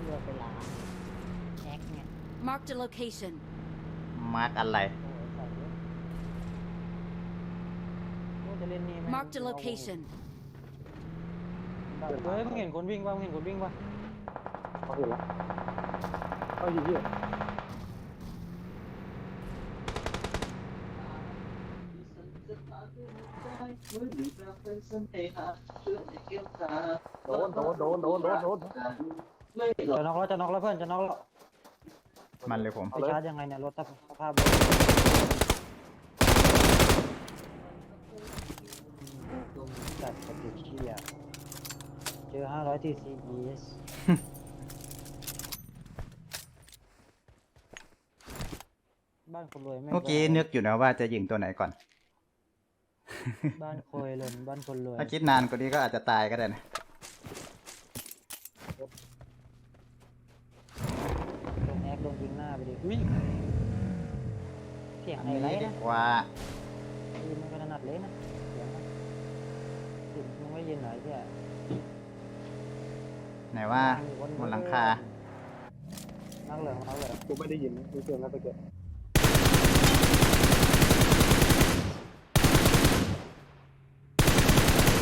ขึ้นเรือไปลาแอกเนี่ย Marked a location. มาร์กอะไร โอ้ยใส่เยอะโอ้จะเล่นนี่ไหม Marked a location. เฮ้ยมึงเห็นคนวิ่งป่ะมึงเห็นคนวิ่งป่ะเขาเห็นแล้วเขาอยู่ที่โดนโดนโดนโดนโดนโดน จะน็อกแล้วจะน็อกแล้วเพื่อนจะน็อกแล้วมันเลยผมไปชาร์จยังไงเนี่ยรถสภาพจัดกระติกเชียเจอ500 TCS บ้านคนรวยแม่งเมื่อกี้นึกอยู่นะว่าจะยิงตัวไหนก่อน บ้านโคยเลยบ้านคนรวยถ้าคิดนานกว่านี้ก็อาจจะตายก็ได้นะ โดนแอกโดน ยิงหน้าไปดิอุ้ยเสียงอันไฮไลนี้ท์ดีนะกว่า ยินมันก็ถนัดเลยนะเสียงมันเสิมึงไม่ยินหน่อยแค่ไหนว่าบนหลังคา นักเหลืองนักเหลืองกูไม่ได้ยินมีเสียงแล้วตะเกียบ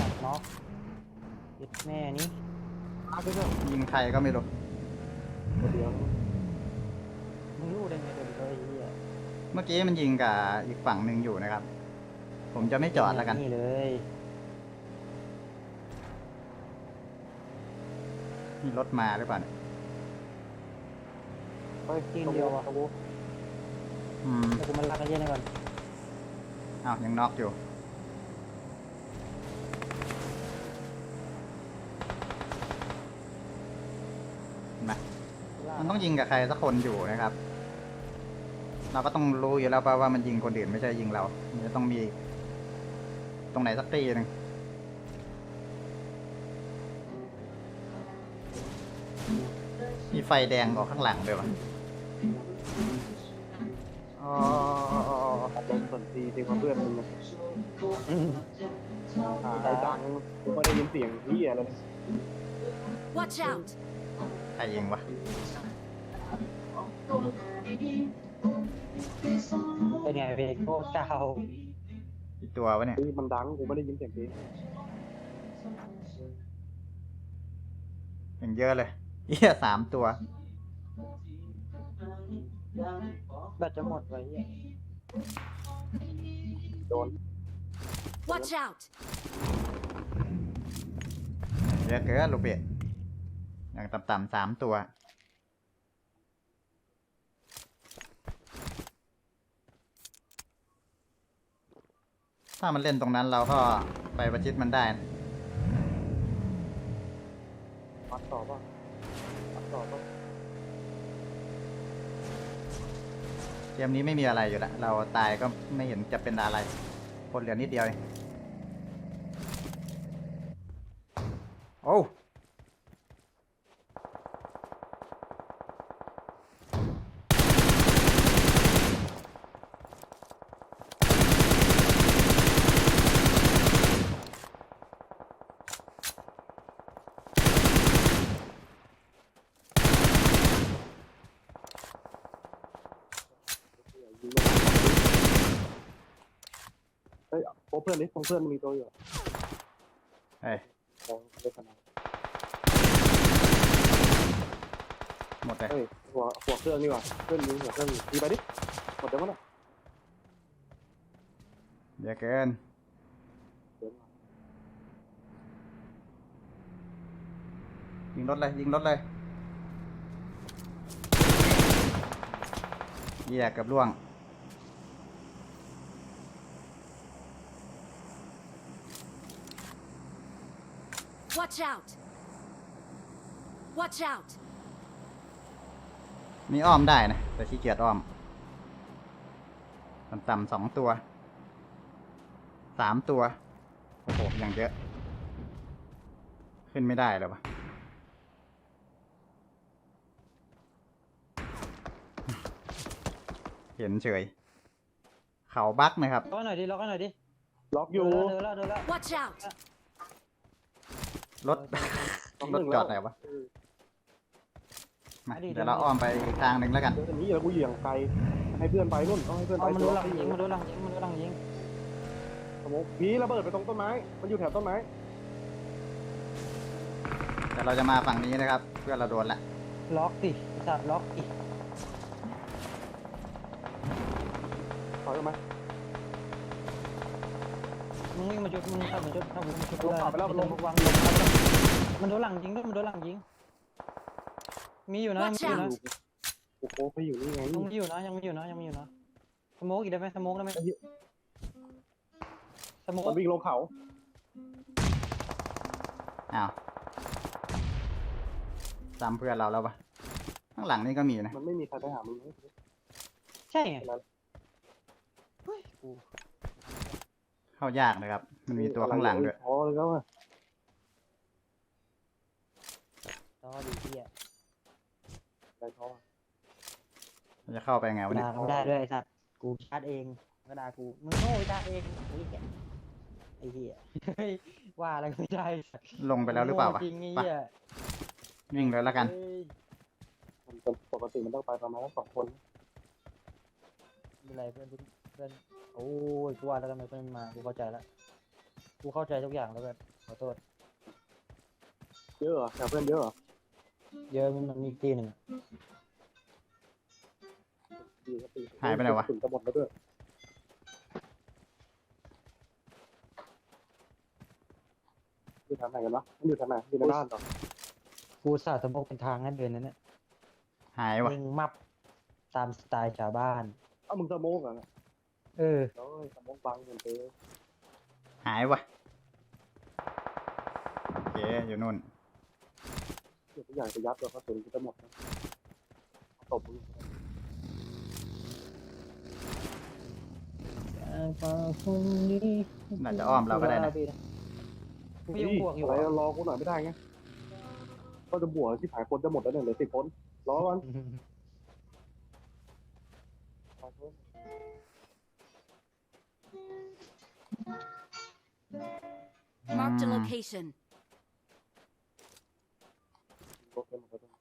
ตัดน็อกยึดแม่นี้อาไปเถอะยิงใครก็ไม่รู้ตัวเดียว มึงรู้ได้ไงเดินเลยไอ้เหี้ยเมื่อกี้มันยิงกับอีกฝั่งหนึ่งอยู่นะครับ ผมจะไม่จอดแล้วกัน นี่เลยมีรถมาหรือเปล่าเนี่ยไปตะโวตะโวอืมแล้วกูมันลักไอ้เหี้ยนี่ก่อนอ้าวยังน็อกอยู่เห็นไหมมันต้องยิงกับใครสักคนอยู่นะครับ เราก็ต้องรู้อยู่แล้วป่ะว่ามันยิงคนอื่นไม่ใช่ยิงเรา มันจะต้องมี ตรงไหนสักตีหนึ่งมีไฟแดงออกข้างหลังด้วยวะอ๋อตัดลมสนทีตีความเพื่อนมึงนะอ่าไอ้ดังกูไม่ได้ยินเสียงที่อะไรเลย Watch out! ใครยิงวะ เป็นไงเพลงโคตรเก่าอีกตัววะเนี่ยที่มันดังกูไม่ได้ยินเสียงเพลงอย่างเยอะเลยเอี้ยสามตัว แบตจะหมดไว้เหี้ยโดน Watch out! เยอะเกินลูกเบ็ดอย่างต่ำๆสามตัว ถ้ามันเล่นตรงนั้นเราก็ไปประชิดมันได้นะปัดต่อป่ะปัดต่อป่ะเกมนี้ไม่มีอะไรอยู่แล้วเราตายก็ไม่เห็นจะเป็นอะไร คนเหลือนิดเดียวเองโอ้ว ยิงไม่ได้เฮ้ยโอ้ เพื่อนนี่ของเพื่อนมันมีตัวอยู่เฮ้ยของเล็กขนาดหมดเลยเฮ้ยหัวหัวเครื่องนี่ว่ะเครื่องนี้หัวเครื่องนี้ดีไปดิหมดเดี๋ยวมั้งนะเยอะเกินเดี๋ยวยิงรถเลยยิงรถเลยเหี้ยเกับล่วง Watch out! Watch out! มีอ้อมได้นะ แต่ขี้เกียจอ้อมต่ำๆสองตัว สามตัว โอ้โห อย่างเยอะ ขึ้นไม่ได้เลยวะเห็นเฉย เขาบักนะครับ ล็อกให้หน่อยดิ ล็อกให้หน่อยดิ ล็อกอยู่ เดินแล้วเดินแล้ว Watch out! รถ ต้องรหถนึ่งจแล้อวดไหนวะมาเดี๋ยวเราอ้อมไปอีกทางหนึ่งแล้วกัน เดี๋ยวอันนี้แล้วกูเหยียงไกลให้เพื่อนไปนู่นต้องให้เพื่อนไปเอามันตัรู้วหลังยิงมันรู้หลังยิงมันรู้หลังยิงสมองผีระเบิดไปตรงต้นไม้ มันอยู่แถวต้นไม้แต่เราจะมาฝั่งนี้นะครับ เพื่อนเราโดนละล็อกดิสัตว์ล็อกดิถอยออกมา มึงวิ่งมาจุดมึงทำเหมือนจุดทำเหมือนจุดลงป่าไปแล้วมันลลงงวางมันโดนหลังยิงด้วยมันโดนหลังยิง มีอยู่นะมี Watch อยู่นะโอ้โหไปอยู่นี่ไงยังมีอยู่นะยังมีอยู่นะยังมีอยู่นะสโมกอีกได้ไหมสโมกได้ไหมสโมกมันวิ่งลงเขาอ้าวซ้ำเพื่อนเราแล้วปะข้างหลังนี่ก็มีนะมันไม่มีใครไปหามึงเลยใช่ไง เฮ้ยกูเข้ายากนะครับ มันมีตัวข้างหลังด้วยอ๋อเลยแล้วอะต่อดีเหี้ยใจท้อเราจะเข้าไปไงวะเนี่ยด่ากันได้ด้วยไอ้สัตว์กูชาร์จเองก็ด่ากูมึงโง่ไปชาร์จเองไอ้เหี้ยไอ้เหี้ยเฮ้ยว่าอะไรก็ไม่ได้สัตว์ลงไปแล้วหรือเปล่าวะโง่จริงไอ้ไปเหี้ยวิ่งเลยแล้วกันเฮ้ยมันเป็นปกติมันต้องไปประมาณสองคนไม่เป็นไรเพื่อนเพื่อน โอ้ยกูว่าแล้วทำไมเพื่อนมากูเข้าใจแล้วกูเข้าใจทุกอย่างแล้วแบบขอโทษเยอะเหรอแถวเพื่อนเยอะเหรอเยอะมันมีอีกทีหนึ่งอะดีครับดีหายไปไหนวะ ถึงจะหมดแล้วด้วยอยู่แถวไหนกันวะมันอยู่แถวไหนอยู่ในบ้านต่อกูสาดสมบกเป็นทางนั่นเดือนนั้นเนี่ยหายวะยิงมับตามสไตล์ชาวบ้านเอ้ามึงสโมกเหรอเนี่ย เออโอ้ยสโมกบังเหมือนเดิมหายวะโอเคอยู่นู่นเดี๋ยวทุกอย่างจะยัดตัวกระสุนกูจะหมดนะตบมึงน่าจะอ้อมเราก็ได้นะกูยังบวกอยู่อะไรอะรอกูหน่อยไม่ได้ไงก็จะบวกที่ผายคนจะหมดแล้วเนี่ยเหลือสิบคนรอก่อน Marked a Mm. location. โอเคหมดแล้ว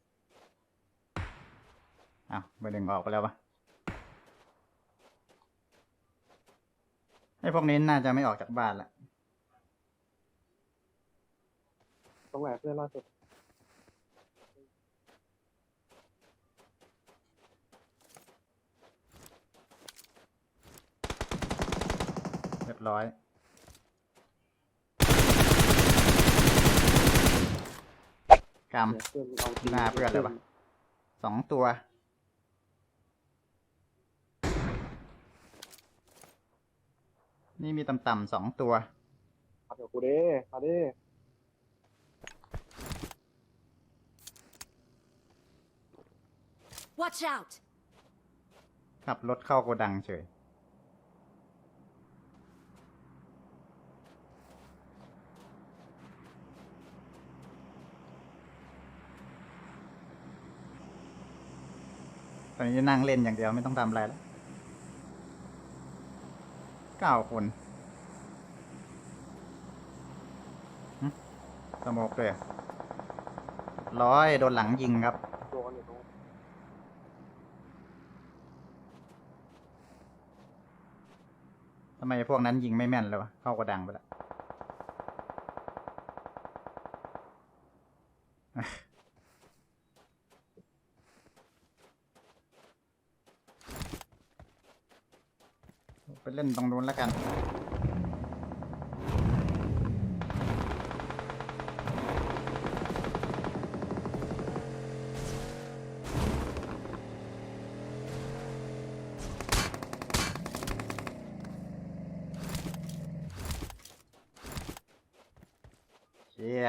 อ้าวเบอร์หนึ่งออกไปแล้วปะไอ้พวกนี้น่าจะไม่ออกจากบ้านละ ตรงไหนเพื่อนล่าสุด รียบร้อยกรรมเนี่ยเพื่อนเอาจริงหน้าเพื่อนเลยวะ สองตัว นี่มีต่ำๆสองตัวมาเดี๋ยวกูเด้มาเด้ Watch out! ขับรถเข้าโกดังเฉย ตอนนี้นั่งเล่นอย่างเดียวไม่ต้องทำอะไรแล้วเก้าคนสโมกเลยร้อยโดนหลังยิงครับทำไมพวกนั้นยิงไม่แม่นเลยวะ เข้ากระดังไปแล้ว ไปเล่นตรงนู้นแล้วกัน เชี่ย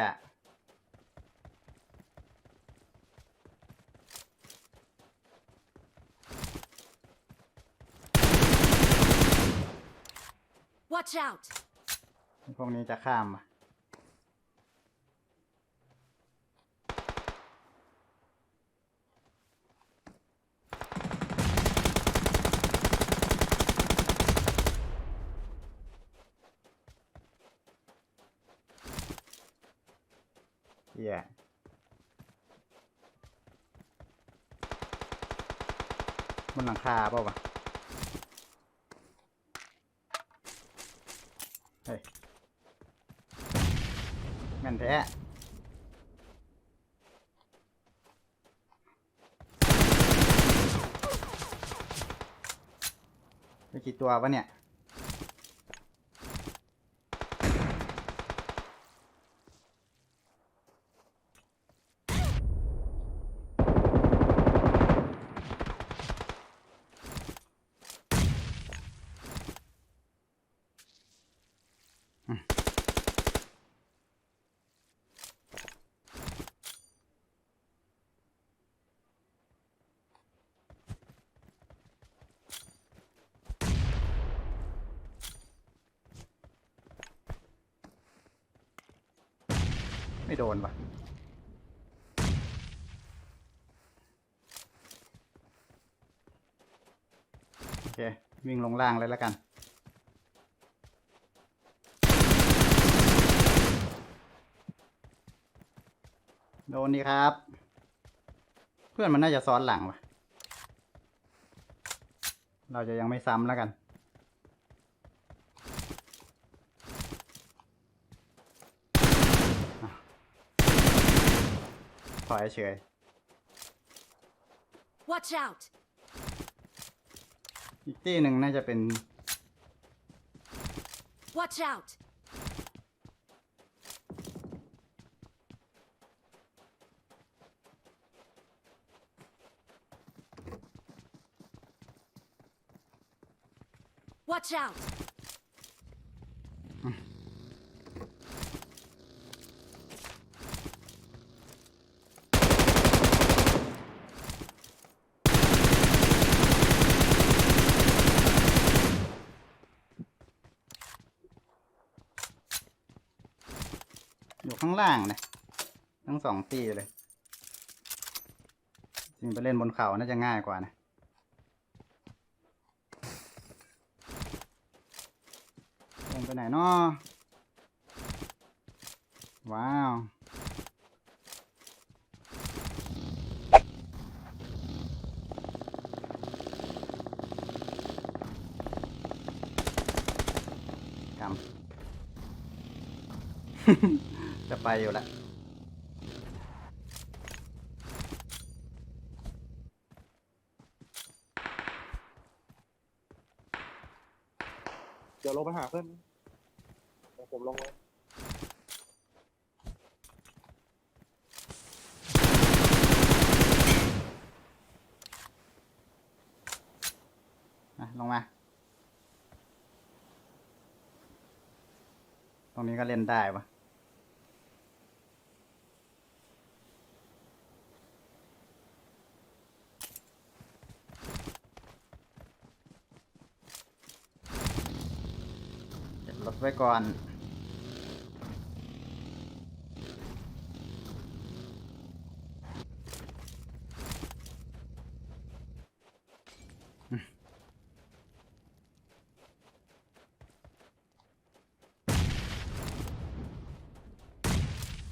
Watch out! พวกนี้จะข้ามอะเหี้ยบนหลังคาเปล่าวะเฮ้ย แม่นแท้ไปกี่ตัววะเนี่ย ไม่โดนปะโอเค วิ่งลงล่างเลยแล้วกัน โดนดีครับ เพื่อนมันน่าจะซ้อนหลังวะเราจะยังไม่ซ้ำแล้วกัน ถอยเฉย Watch out! อีกที่หนึ่งน่าจะเป็น Watch out! Watch out! างล่างนะทั้งสองตีเลยจริงไปเล่นบนเขาน่าจะง่ายกว่านะลงไปไหนเนาะว้าวกำ จะไปอยู่ละเดี๋ยวลงไปหาเพื่อนเดี๋ยวผมลงเลยมาลงมา ตรงนี้ก็เล่นได้ปะเก็บรถ ไว้ก่อน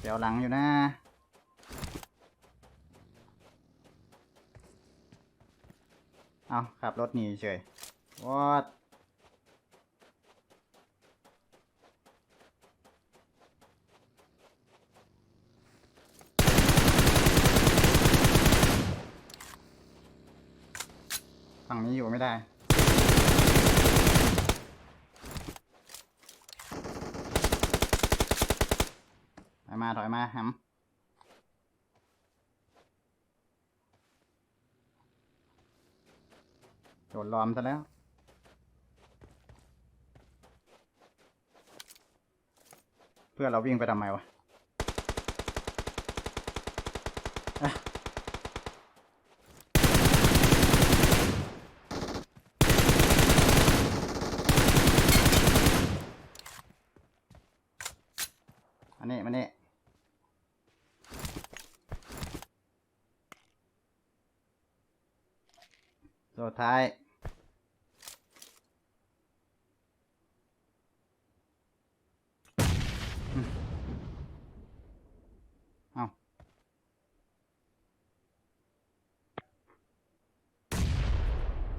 เดี๋ยวหลังอยู่นะเอาขับรถหนีเฉย วอด อยู่ไม่ได้ ถอยมา ถอยมาแฮมโดนล้อมซะแล้วเพื่อเราวิ่งไปทำไมวะอันนี้มานี่ สุดท้าย เอา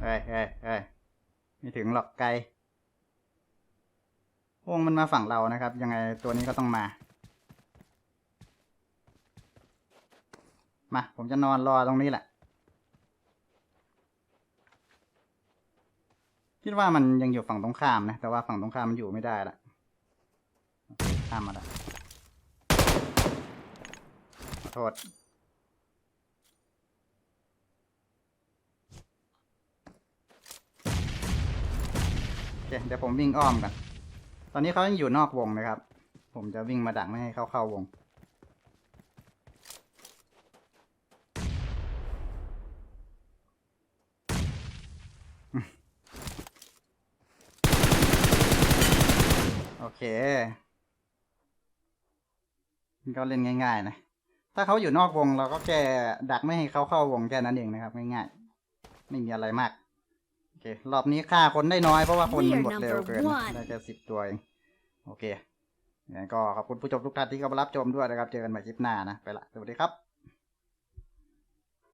เฮ้ยเฮ้ยเฮ้ยไม่ถึงหรอกไกลวงมันมาฝั่งเรานะครับ ยังไงตัวนี้ก็ต้องมา มา ผมจะนอนรอตรงนี้แหละ คิดว่ามันยังอยู่ฝั่งตรงข้ามนะ แต่ว่าฝั่งตรงข้ามมันอยู่ไม่ได้ละข้ามมาละขอโทษโอเคเดี๋ยวผมวิ่งอ้อมกัน ตอนนี้เขายังอยู่นอกวงนะครับ ผมจะวิ่งมาดักไม่ให้เขาเข้าวง โอเค ก็เล่นง่าย ๆ นะ ถ้าเขาอยู่นอกวงเราก็แค่ดักไม่ให้เขาเข้าวงแค่นั้นเองนะครับ ง่ายๆ ไม่มีอะไรมาก โอเค รอบนี้ฆ่าคนได้น้อยเพราะว่าคนมันหมดเร็วเกิน We are number one ได้แค่สิบตัวเอง โอเคงั้นก็ขอบคุณผู้ชมทุกท่านที่เข้ามารับชมด้วยนะครับ เจอกันใหม่คลิปหน้านะ ไปละ สวัสดีครับ